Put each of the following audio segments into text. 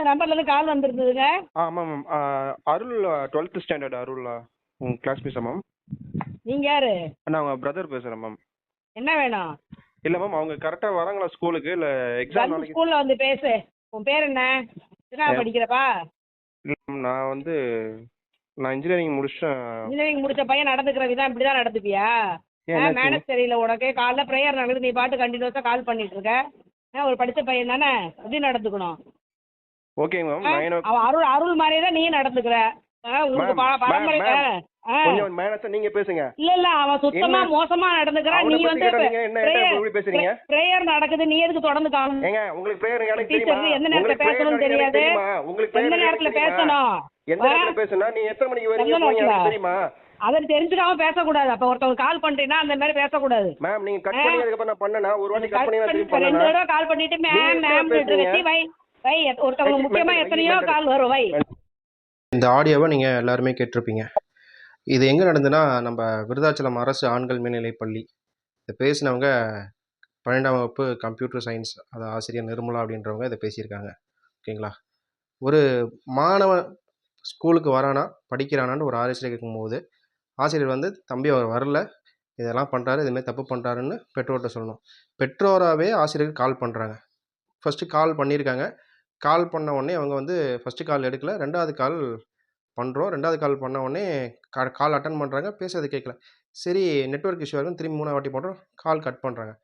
நம்பர்ல இருந்து கால் வந்திருந்ததுங்க. ஆ ஆமாம் ma'am Arul twelfth standard Arul உங்கள் கிளாஸ் மிஸ்ஸா மேம் நீங்க யாரு? நான் அவங்க பிரதர் பேசுகிறேன் மேம் என்ன வேணும்? இல்லை மேம் அவங்க கரெக்டாக வராங்களா ஸ்கூலுக்கு இல்லை எக்ஸாம் வந்து நாளைக்கு? ஸ்கூல்ல வந்து பேசு. உன் பேர் என்ன? என்ன? படிக்கிறப்பா? இல்லை மேம் நான் வந்து நான் இன்ஜினியரிங் முடிச்சிட்டேன். இன்ஜினியரிங் முடிச்ச பையன் நடந்துக்கிற விதம் இப்படிதான் நடந்துப்பியா? ஏன் என்னாச்சு? மேனஸ் தெரியல உனக்கு. காலைல ப்ரேயர் நடக்குது. நீ பாட்டு கண்டினியூஸா கால் பண்ணிட்டு இருக்க. ஆ, ஒரு படிச்ச பையன் தானே? எப்படி நடந்துக்கணும். ஓகேங்க மேம் அவன் அருள் அருள் மாதிரியே தான் நீ நடந்துக்கிற ஆ, உங்களுக்கு மேம், ப- மேம், பரம்பரை மேம். ஆ, ஆ. கொஞ்சம் மேனஸாக நீங்கள் பேசுங்க இல்ல இல்ல அவன் சுத்தமா என்ன? மோசமா நடந்துக்கிறான் அவனை நீ பத்தி வந்து கேட்டா நீங்க என்ன என்கிட்ட இப்படி பேசுறீங்க? பிரேயர் நடக்குது நீ எதுக்கு தொடர்ந்து ஏங்க உங்களுக்கு ப்ரேயர் எனக்கு தெரியுமா எந்த நேரத்துல உங்களுக்கு prayer பேசணும்னு எனக்கு தெரியாது. தெரியுமா உங்களுக்கு prayer எந்த எனக்கு நேரத்துல தெரியுமா? பேசணும் எந்த ஆ? நேரத்துல பேசணும் நீ எத்தனை மணிக்கு வரீங்க எந்த போறீங்க எனக்கு நேரத்துல? தெரியுமா அதை தெரிஞ்சுக்காம பேசக்கூடாது அப்ப ஒருத்தவங்க கால் பண்றீங்கன்னா அந்த மாதிரி பேசக்கூடாது மேம் நீங்க கட்? பண்ணி அதுக்கப்புறம் நான் பண்ணனா ஒரு வாட்டி கட் பண்ணி நான் பண்ணி திருப்பி இப்ப ரெண்டு பண்ணனா தடவை கால் பண்ணிட்டு நீங்க மேம் எத்தனை மேம் பேசுறீங்க? வச்சு வை வை ஒருத்தவங்க முக்கியமா எத்தனையோ. கால் வரும் வை. இந்த ஆடியோவை நீங்கள் எல்லாருமே கேட்டிருப்பீங்க. இது எங்கே நடந்துன்னா நம்ம விருதாச்சலம் அரசு ஆண்கள் மேல்நிலைப் பள்ளி இதை பேசினவங்க பன்னெண்டாம் வகுப்பு கம்ப்யூட்டர் சயின்ஸ் அது ஆசிரியர் நிர்மலா அப்படின்றவங்க இதை பேசியிருக்காங்க. ஓகேங்களா? ஒரு மாணவன் ஸ்கூலுக்கு வரானா படிக்கிறானான்னு ஒரு ஆசிரியர் கேட்கும்போது ஆசிரியர் வந்து தம்பி அவர் வரல. இதெல்லாம் பண்ணுறாரு இதுமாதிரி தப்பு பண்ணுறாருன்னு பெற்றோர்கிட்ட சொல்லணும். பெற்றோராகவே ஆசிரியருக்கு கால் பண்ணுறாங்க ஃபஸ்ட்டு கால் பண்ணியிருக்காங்க. கால் பண்ண உடனே அவங்க வந்து ஃபஸ்ட்டு கால் எடுக்கல. ரெண்டாவது கால் பண்ணுறோம் ரெண்டாவது கால் பண்ண உடனே கா கால் அட்டன் பண்ணுறாங்க பேசுறது கேட்கல சரி நெட்ஒர்க் இஷ்யூ இருக்கும் திரும்பி மூணாவது வாட்டி பண்ணுறோம் கால் கட் பண்ணுறாங்க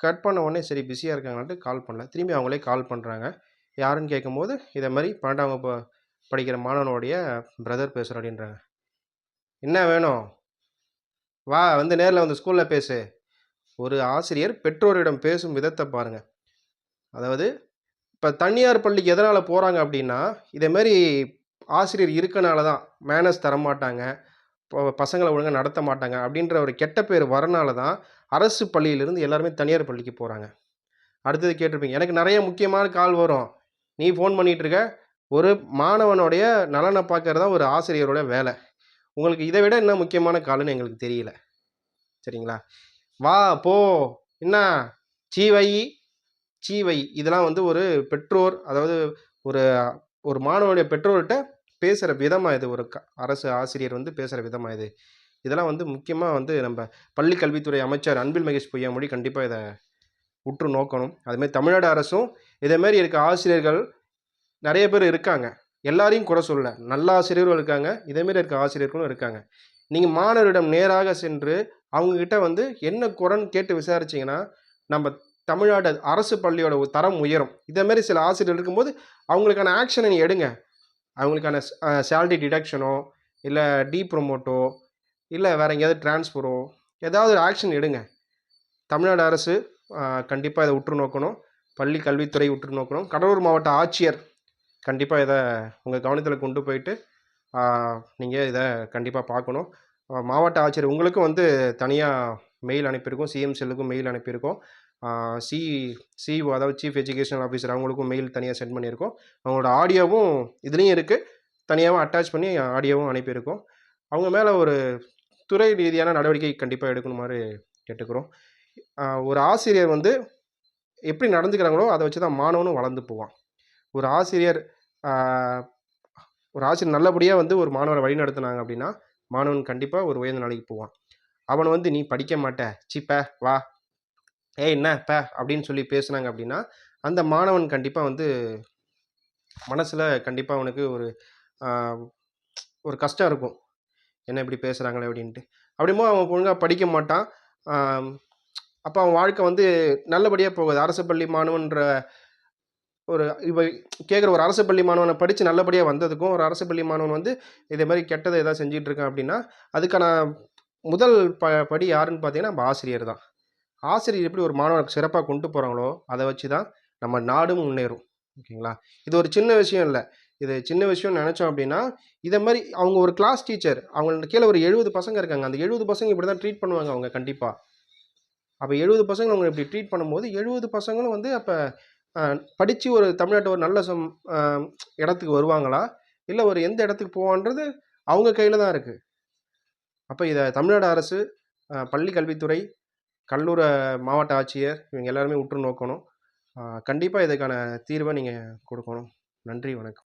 கட் பண்ண உடனே சரி பிஸியாக இருக்காங்கன்ட்டு கால் பண்ணல. திரும்பி அவங்களே கால் பண்ணுறாங்க யாருன்னு கேட்கும்போது இதை மாதிரி பன்னெண்டாம் வகுப்பு படிக்கிற மாணவனுடைய பிரதர் பேசுகிறேன் அப்படின்றாங்க. என்ன வேணும்? வா வந்து நேரில் வந்து ஸ்கூலில் பேசு. ஒரு ஆசிரியர் பெற்றோரிடம் பேசும் விதத்தை பாருங்கள் அதாவது இப்போ தனியார் பள்ளிக்கு எதனால் போகிறாங்க அப்படின்னா இதேமாரி ஆசிரியர் இருக்கனால தான் மேனஸ் தரமாட்டாங்க இப்போ பசங்களை ஒழுங்காக நடத்த மாட்டாங்க அப்படின்ற ஒரு கெட்ட பேர் வரனால தான் அரசு பள்ளியிலேருந்து எல்லாருமே தனியார் பள்ளிக்கு போகிறாங்க அடுத்தது கேட்டிருப்பீங்க எனக்கு நிறைய முக்கியமான கால் வரும். நீ ஃபோன் பண்ணிகிட்டு இருக்க ஒரு மாணவனுடைய நலனை பார்க்கறது தான் ஒரு ஆசிரியரோட வேலை. உங்களுக்கு இதை விட என்ன முக்கியமான கால்னு எங்களுக்கு தெரியல. சரிங்களா? வா போ என்ன? சீ வை சீவை. இதெல்லாம் வந்து ஒரு பெற்றோர் அதாவது ஒரு ஒரு மாணவனுடைய பெற்றோர்கிட்ட பேசுகிற விதமாக இது ஒரு க அரசு ஆசிரியர் வந்து பேசுகிற விதமாக இது. இதெல்லாம் வந்து முக்கியமாக வந்து நம்ம பள்ளி கல்வித்துறை அமைச்சர் அன்பில் மகேஷ் பொய்யாமொழி கண்டிப்பாக இதை உற்று நோக்கணும். அதுமாரி தமிழ்நாடு அரசும் இதேமாரி இருக்க ஆசிரியர்கள் நிறைய பேர் இருக்காங்க. எல்லாரையும் குறை சொல்ல நல்ல ஆசிரியரும் இருக்காங்க. இதேமாரி இருக்க ஆசிரியர்களும் இருக்காங்க. நீங்கள் மாணவரிடம் நேராக சென்று அவங்கக்கிட்ட வந்து என்ன குறைன்னு கேட்டு விசாரிச்சிங்கன்னா நம்ம தமிழ்நாடு அரசு பள்ளியோட தரம் உயரும். இதேமாரி சில ஆசிரியர் இருக்கும்போது அவங்களுக்கான ஆக்ஷனை நீ எடுங்க. அவங்களுக்கான சேலரி டிடக்ஷனோ இல்லை டீ ப்ரொமோட்டோ இல்லை வேறு எங்கேயாவது டிரான்ஸ்ஃபரோ ஏதாவது ஒரு ஆக்ஷன் எடுங்க. தமிழ்நாடு அரசு கண்டிப்பாக இதை உற்று நோக்கணும். பள்ளி கல்வித்துறை உற்று நோக்கணும். கடலூர் மாவட்ட ஆட்சியர் கண்டிப்பாக இதை உங்கள் கவனத்தில் கொண்டு போயிட்டு நீங்கள் இதை கண்டிப்பாக பார்க்கணும். மாவட்ட ஆட்சியர் உங்களுக்கும் வந்து தனியாக மெயில் அனுப்பியிருக்கோம். சிஎம் செல்லுக்கும் மெயில் அனுப்பியிருக்கோம். சி சிஇஓ அதாவது சீஃப் எஜுகேஷனல் ஆஃபீஸர் அவங்களுக்கும் மெயில் தனியாக சென்ட் பண்ணியிருக்கோம். அவங்களோட ஆடியோவும் இதுலேயும் இருக்குது தனியாகவும் அட்டாச் பண்ணி ஆடியோவும் அனுப்பியிருக்கோம். அவங்க மேலே ஒரு துறை ரீதியான நடவடிக்கை கண்டிப்பாக எடுக்கணுமாறு கேட்டுக்கிறோம். ஒரு ஆசிரியர் வந்து எப்படி நடந்துக்கிறாங்களோ அதை வச்சு தான் மாணவனும் வளர்ந்து போவான். ஒரு ஆசிரியர் ஒரு ஆசிரியர் நல்லபடியாக வந்து ஒரு மாணவரை வழி நடத்துனாங்க அப்படின்னா மாணவன் கண்டிப்பாக ஒரு உயர்ந்த நிலைக்கு போவான். அவனை வந்து நீ படிக்க மாட்ட. சிப்ப வா. ஏய் என்ன ப அப்படின்னு சொல்லி பேசுனாங்க அப்படின்னா அந்த மாணவன் கண்டிப்பாக வந்து மனசில் கண்டிப்பாக அவனுக்கு ஒரு ஒரு கஷ்டம் இருக்கும். என்ன இப்படி பேசுகிறாங்களே அப்படின்ட்டு. அப்படிமோ அவன் ஒழுங்காக படிக்க மாட்டான். அப்போ அவன் வாழ்க்கை வந்து நல்லபடியாக போகுது. அரசு பள்ளி மாணவன்ற ஒரு இப்போ கேட்குற ஒரு அரசு பள்ளி மாணவனை படித்து நல்லபடியாக வந்ததுக்கும் ஒரு அரசு பள்ளி மாணவன் வந்து இதே மாதிரி கெட்டதை எதாவது செஞ்சிட்டு இருக்கான் அப்படின்னா அதுக்கான முதல் ப படி யாருன்னு பார்த்தீங்கன்னா நம்ம ஆசிரியர் தான். ஆசிரியர் எப்படி ஒரு மாணவனுக்கு சிறப்பாக கொண்டு போகிறாங்களோ அதை வச்சு தான் நம்ம நாடும் முன்னேறும். ஓகேங்களா? இது ஒரு சின்ன விஷயம் இல்லை. இது சின்ன விஷயம் நினச்சோம் அப்படின்னா இதை மாதிரி அவங்க ஒரு கிளாஸ் டீச்சர் அவங்களுக்கு கீழே ஒரு எழுபது பசங்க இருக்காங்க. அந்த எழுபது பசங்க இப்படி தான் ட்ரீட் பண்ணுவாங்க அவங்க கண்டிப்பாக அப்போ எழுபது பசங்க அவங்க இப்படி ட்ரீட் பண்ணும்போது எழுபது பசங்களும் வந்து அப்போ படித்து ஒரு தமிழ்நாட்டை ஒரு நல்ல சம் இடத்துக்கு வருவாங்களா? இல்லை ஒரு எந்த இடத்துக்கு போவான்றது அவங்க கையில் தான் இருக்குது அப்போ இதை தமிழ்நாடு அரசு பள்ளி கல்வித்துறை கடலூர் மாவட்ட ஆட்சியர் இவங்க எல்லாருமே உற்று நோக்கணும். கண்டிப்பாக இதுக்கான தீர்வை நீங்கள் கொடுக்கணும். நன்றி வணக்கம்.